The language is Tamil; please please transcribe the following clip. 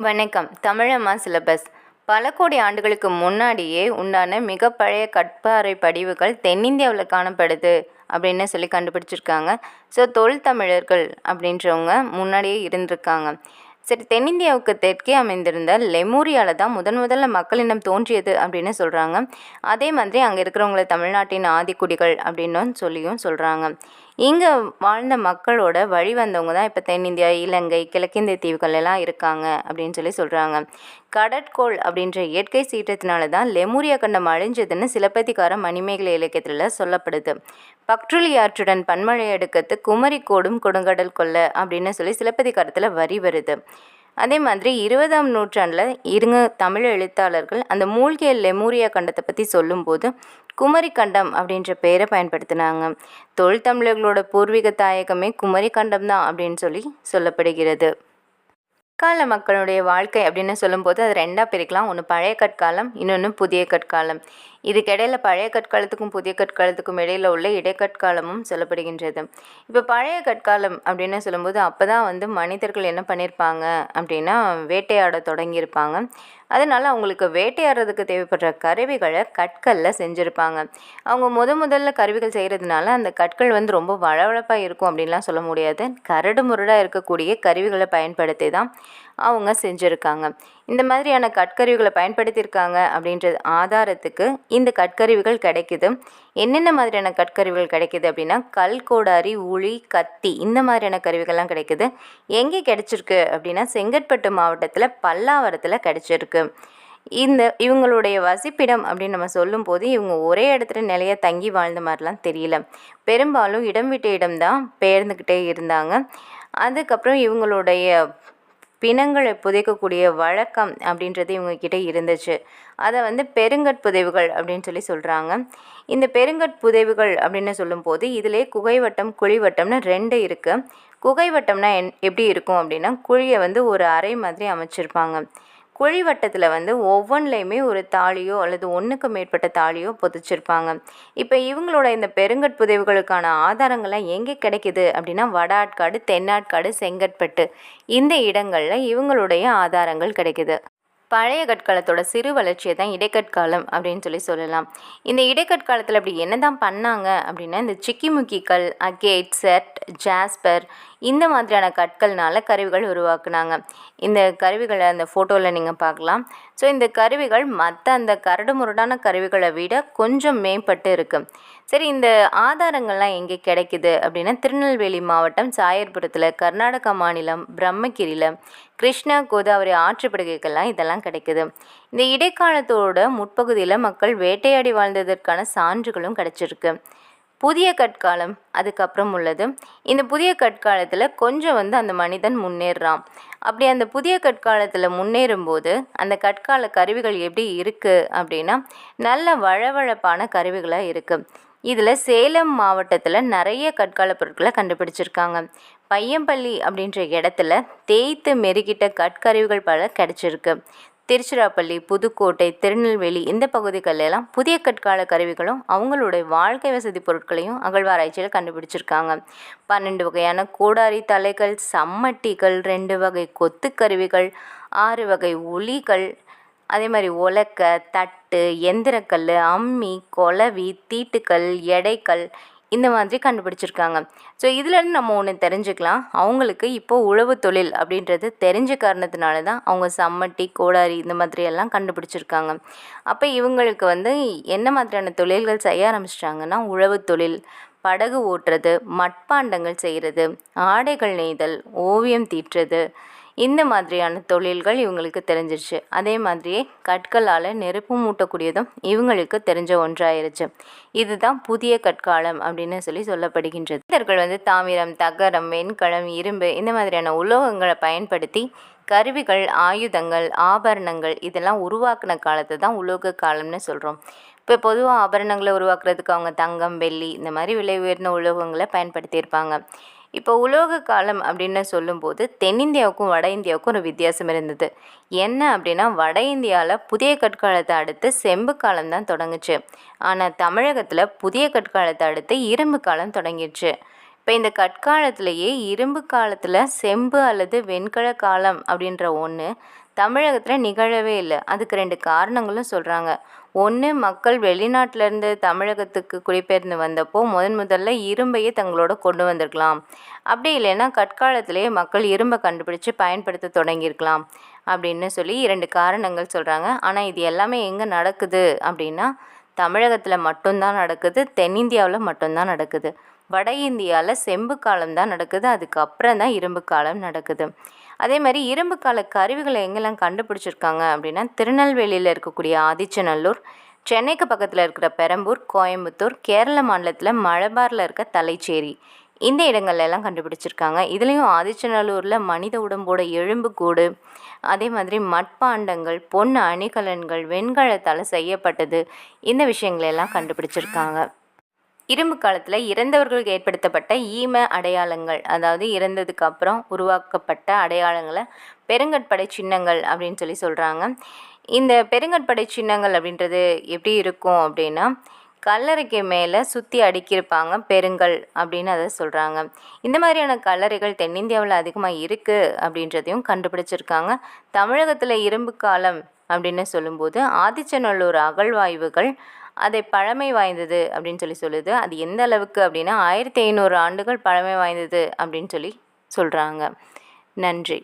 வணக்கம். தமிழம்மா சிலபஸ். பல கோடி ஆண்டுகளுக்கு முன்னாடியே உண்டான மிக பழைய கற்பாறை படிவுகள் தென்னிந்தியாவில் காணப்படுது அப்படின்னு சொல்லி கண்டுபிடிச்சிருக்காங்க. ஸோ தொல் தமிழர்கள் அப்படின்றவங்க முன்னாடியே இருந்திருக்காங்க. சரி தென்னிந்தியாவுக்கு தெற்கே அமைந்திருந்த லெமூரியால தான் முதன் முதல்ல மக்களினம் தோன்றியது அப்படின்னு சொல்கிறாங்க அதே மாதிரி அங்கே இருக்கிறவங்கள தமிழ்நாட்டின் ஆதிக்குடிகள் அப்படின்னு சொல்லியும் சொல்கிறாங்க இங்கே வாழ்ந்த மக்களோட வழி வந்தவங்க தான் இப்போ தென்னிந்தியா இலங்கை கிழக்கிந்திய தீவுகள் எல்லாம் இருக்காங்க அப்படின்னு சொல்லி சொல்கிறாங்க கடற்கோள் அப்படின்ற இயற்கை சீற்றத்தினால தான் லெமூரியா கண்டம் அழிஞ்சதுன்னு சிலப்பதிகார மணிமேகலை இலக்கியத்தில் சொல்லப்படுது. பக்ருளி ஆற்றுடன் பன்மழை அடுக்கத்து குமரி கோடும் கொடுங்கடல் கொல்ல அப்படின்னு சொல்லி சிலப்பதிகாரத்தில் வரி வருது. அதே மாதிரி இருபதாம் நூற்றாண்டில் இருங்க தமிழ் எழுத்தாளர்கள் அந்த மூழ்கிய லெமூரியா கண்டத்தை பற்றி சொல்லும்போது குமரி கண்டம் அப்படின்ற பெயரை பயன்படுத்தினாங்க. தொழில் தமிழர்களோட பூர்வீக தாயகமே குமரி கண்டம் தான் அப்படின்னு சொல்லி சொல்லப்படுகிறது. கற்கால மக்களுடைய வாழ்க்கை அப்படின்னு சொல்லும்போது அது ரெண்டாக பிரிக்கலாம். ஒன்று பழைய கற்காலம் இன்னொன்று புதிய கற்காலம். இதுக்கிடையில் பழைய கற்காலத்துக்கும் புதிய கற்காலத்துக்கும் இடையில் உள்ள இடைக்கற்காலமும் சொல்லப்படுகின்றது. இப்போ பழைய கற்காலம் அப்படின்னு சொல்லும்போது அப்போ தான் வந்து மனிதர்கள் என்ன பண்ணியிருப்பாங்க அப்படின்னா வேட்டையாட தொடங்கியிருப்பாங்க. அதனால் அவங்களுக்கு வேட்டையாடுறதுக்கு தேவைப்படுற கருவிகளை கற்களில் செஞ்சுருப்பாங்க. அவங்க முத முதல்ல கருவிகள் செய்கிறதுனால அந்த கற்கள் வந்து ரொம்ப வளவளப்பாக இருக்கும் அப்படின்லாம் சொல்ல முடியாது. கரடு முரடாக இருக்கக்கூடிய கருவிகளை பயன்படுத்தி தான் அவங்க செஞ்சுருக்காங்க. இந்த மாதிரியான கற்கருவிகளை பயன்படுத்தியிருக்காங்க அப்படின்றது ஆதாரத்துக்கு இந்த கற்கருவிகள் கிடைக்குது. என்னென்ன மாதிரியான கற்கருவிகள் கிடைக்குது அப்படின்னா கல் கோடாரி உளி கத்தி இந்த மாதிரியான கருவிகள்லாம் கிடைக்குது. எங்கே கிடைச்சிருக்கு அப்படின்னா செங்கற்பட்டு மாவட்டத்தில் பல்லாவரத்தில் கிடைச்சிருக்கு. இந்த இவங்களுடைய வசிப்பிடம் அப்படின்னு நம்ம சொல்லும்போது இவங்க ஒரே இடத்துல நிலைய தங்கி வாழ்ந்த மாதிரிலாம் தெரியல. பெரும்பாலும் இடம் விட்டு இடம்தான் பெயர்ந்துக்கிட்டே இருந்தாங்க. அதுக்கப்புறம் இவங்களுடைய பிணங்களை புதைக்கக்கூடிய வழக்கம் அப்படின்றது இவங்கக்கிட்ட இருந்துச்சு. அதை வந்து பெருங்கற்புதைவுகள் அப்படின்னு சொல்லி சொல்கிறாங்க இந்த பெருங்கற்புதைவுகள் அப்படின்னு சொல்லும்போது இதிலே குகைவட்டம் குழிவட்டம்னு ரெண்டு இருக்குது குகைவட்டம்னா என் எப்படி இருக்கும் அப்படின்னா குழியை வந்து ஒரு அறை மாதிரி அமைச்சிருப்பாங்க. குழிவட்டத்தில் வந்து ஒவ்வொன்றிலையுமே ஒரு தாலியோ அல்லது ஒன்றுக்கு மேற்பட்ட தாலியோ புதைச்சிருப்பாங்க. இப்போ இவங்களோட இந்த பெருங்கட்புதைவுகளுக்கான ஆதாரங்கள்லாம் எங்கே கிடைக்கிது அப்படின்னா வட ஆட்காடு தென்னாட்காடு செங்கற்பட்டு இந்த இடங்களில் இவங்களுடைய ஆதாரங்கள் கிடைக்குது. பழைய கற்காலத்தோட சிறு வளர்ச்சியை தான் இடைக்கற்காலம் அப்படின்னு சொல்லி சொல்லலாம். இந்த இடைக்கற்காலத்தில் அப்படி என்ன தான் பண்ணாங்க அப்படின்னா இந்த சிக்கிமுக்கிகள் அகேட் செட் ஜாஸ்பர் இந்த மாதிரியான கற்கள்னால கருவிகள் உருவாக்குனாங்க. இந்த கருவிகளை அந்த ஃபோட்டோவில் நீங்கள் பார்க்கலாம். ஸோ இந்த கருவிகள் மற்ற அந்த கரடு முரடான கருவிகளை விட கொஞ்சம் மேம்பட்டு இருக்குது சரி இந்த ஆதாரங்கள்லாம் எங்கே கிடைக்குது அப்படின்னா திருநெல்வேலி மாவட்டம் சாயர்புரத்தில் கர்நாடகா மாநிலம் பிரம்மகிரியில் கிருஷ்ணா கோதாவரி ஆற்றுப்படுகைகள்லாம் இதெல்லாம் கிடைக்குது. இந்த இடைக்காலத்தோட முற்பகுதியில் மக்கள் வேட்டையாடி வாழ்ந்ததற்கான சான்றுகளும் கிடைச்சிருக்கு. புதிய கற்காலம் அதுக்கப்புறம் உள்ளது. இந்த புதிய கற்காலத்தில் கொஞ்சம் வந்து அந்த மனிதன் முன்னேறான். அப்படி அந்த புதிய கற்காலத்தில் முன்னேறும்போது அந்த கற்கால கருவிகள் எப்படி இருக்குது அப்படின்னா நல்ல வழவழப்பான கருவிகளாக இருக்குது இதில் சேலம் மாவட்டத்தில் நிறைய கற்கால பொருட்களை கண்டுபிடிச்சிருக்காங்க. பையம்பள்ளி அப்படின்ற இடத்துல தேய்த்து மெருகிட்ட கற்கருவிகள் பல கிடச்சிருக்கு. திருச்சிராப்பள்ளி புதுக்கோட்டை திருநெல்வேலி இந்த பகுதிகளெல்லாம் புதிய கற்கால கருவிகளும் அவங்களுடைய வாழ்க்கை வசதி பொருட்களையும் அகழ்வாராய்ச்சியில் கண்டுபிடிச்சிருக்காங்க. பன்னெண்டு வகையான கோடாரி தலைகள் சம்மட்டிகள் ரெண்டு வகை கொத்து கருவிகள் ஆறு வகை ஒலிகள் அதே மாதிரி உலக்க தட்டு எந்திரக்கல் அம்மி கொலவி தீட்டுக்கல் எடைக்கல் இந்த மாதிரி கண்டுபிடிச்சிருக்காங்க. ஸோ இதுலேருந்து நம்ம ஒன்று தெரிஞ்சுக்கலாம். அவங்களுக்கு இப்போது உழவு தொழில் அப்படின்றது தெரிஞ்ச காரணத்தினால தான் அவங்க சம்மட்டி கோடாரி இந்த மாதிரி எல்லாம் கண்டுபிடிச்சிருக்காங்க. அப்போ இவங்களுக்கு வந்து என்ன மாதிரியான தொழில்கள் செய்ய ஆரம்பிச்சிட்டாங்கன்னா உழவு தொழில் படகு ஓட்டுறது மட்பாண்டங்கள் செய்கிறது ஆடைகள் நெய்தல் ஓவியம் தீட்டுறது இந்த மாதிரியான தொழில்கள் இவங்களுக்கு தெரிஞ்சிருச்சு. அதே மாதிரியே கற்களால் நெருப்பு மூட்டக்கூடியதும் இவங்களுக்கு தெரிஞ்ச ஒன்றாயிருச்சு. இதுதான் புதிய கற்காலம் அப்படின்னு சொல்லி சொல்லப்படுகின்றது. மனிதர்கள் வந்து தாமிரம் தகரம் வெண்கலம் இரும்பு இந்த மாதிரியான உலோகங்களை பயன்படுத்தி கருவிகள் ஆயுதங்கள் ஆபரணங்கள் இதெல்லாம் உருவாக்கின காலத்தை தான் உலோக காலம்னு சொல்கிறோம் இப்போ பொதுவாக ஆபரணங்களை உருவாக்குறதுக்கு அவங்க தங்கம் வெள்ளி இந்த மாதிரி விலை உயர்ந்த உலோகங்களை பயன்படுத்தியிருப்பாங்க. இப்போ உலோக காலம் அப்படின்னு சொல்லும்போது தென்னிந்தியாவுக்கும் வட இந்தியாவுக்கும் ஒரு வித்தியாசம் இருந்தது. என்ன அப்படின்னா வட இந்தியாவில் புதிய கற்காலத்தை அடுத்து செம்பு காலம் தான் தொடங்குச்சு. ஆனால் தமிழகத்தில் புதிய கற்காலத்தை அடுத்து இரும்பு காலம் தொடங்கிடுச்சு. இப்போ இந்த கற்காலத்திலேயே இரும்பு காலத்தில் செம்பு அல்லது வெண்கல காலம் அப்படின்ற ஒன்று தமிழகத்தில் நிகழவே இல்லை. அதுக்கு ரெண்டு காரணங்களும் சொல்கிறாங்க ஒன்று மக்கள் வெளிநாட்டிலேருந்து தமிழகத்துக்கு குடிபெயர்ந்து வந்தப்போ முதன் முதல்ல இரும்பையே தங்களோட கொண்டு வந்திருக்கலாம். அப்படி இல்லைன்னா கற்காலத்திலேயே மக்கள் இரும்பை கண்டுபிடிச்சு பயன்படுத்த தொடங்கியிருக்கலாம் அப்படின்னு சொல்லி இரண்டு காரணங்கள் சொல்கிறாங்க ஆனால் இது எல்லாமே எங்கே நடக்குது அப்படின்னா தமிழகத்தில் மட்டும்தான் நடக்குது தென்னிந்தியாவில் மட்டும்தான் நடக்குது. வட இந்தியாவில் செம்பு காலம் தான் நடக்குது அதுக்கப்புறம் தான் இரும்பு காலம் நடக்குது. அதே மாதிரி இரும்பு கால கருவிகளை எங்கெல்லாம் கண்டுபிடிச்சிருக்காங்க அப்படின்னா திருநெல்வேலியில் இருக்கக்கூடிய ஆதிச்சநல்லூர் சென்னைக்கு பக்கத்தில் இருக்கிற பெரம்பூர் கோயம்புத்தூர் கேரள மாநிலத்தில் மலபாரில் இருக்க தலைச்சேரி இந்த இடங்கள்லாம் கண்டுபிடிச்சிருக்காங்க. இதுலேயும் ஆதிச்சநல்லூரில் மனித உடம்போட எலும்புக்கூடு அதே மாதிரி மட்பாண்டங்கள் பொன் அணிகலன்கள் வெண்கலத்தால் செய்யப்பட்டது இந்த விஷயங்களெல்லாம் கண்டுபிடிச்சிருக்காங்க. இரும்பு காலத்தில் இறந்தவர்களுக்கு ஏற்படுத்தப்பட்ட ஈம அடையாளங்கள் அதாவது இறந்ததுக்கு அப்புறம் உருவாக்கப்பட்ட அடையாளங்களை பெருங்கற்படை சின்னங்கள் அப்படின்னு சொல்லி சொல்கிறாங்க இந்த பெருங்கற்படை சின்னங்கள் அப்படின்றது எப்படி இருக்கும் அப்படின்னா கல்லறைக்கு மேலே சுற்றி அடுக்கியிருப்பாங்க பெருங்கல் அப்படின்னு அதை சொல்கிறாங்க இந்த மாதிரியான கல்லறைகள் தென்னிந்தியாவில் அதிகமாக இருக்குது அப்படின்றதையும் கண்டுபிடிச்சிருக்காங்க. தமிழகத்தில் இரும்பு காலம் அப்படின்னு சொல்லும்போது ஆதிச்சநல்லூர் அகழ்வாய்வுகள் அதை பழமை வாய்ந்தது அப்படின்னு சொல்லி சொல்லுது. அது எந்த அளவுக்கு அப்படின்னா ஆயிரத்தி ஐநூறு ஆண்டுகள் பழமை வாய்ந்தது அப்படின்னு சொல்லி சொல்கிறாங்க நன்றி.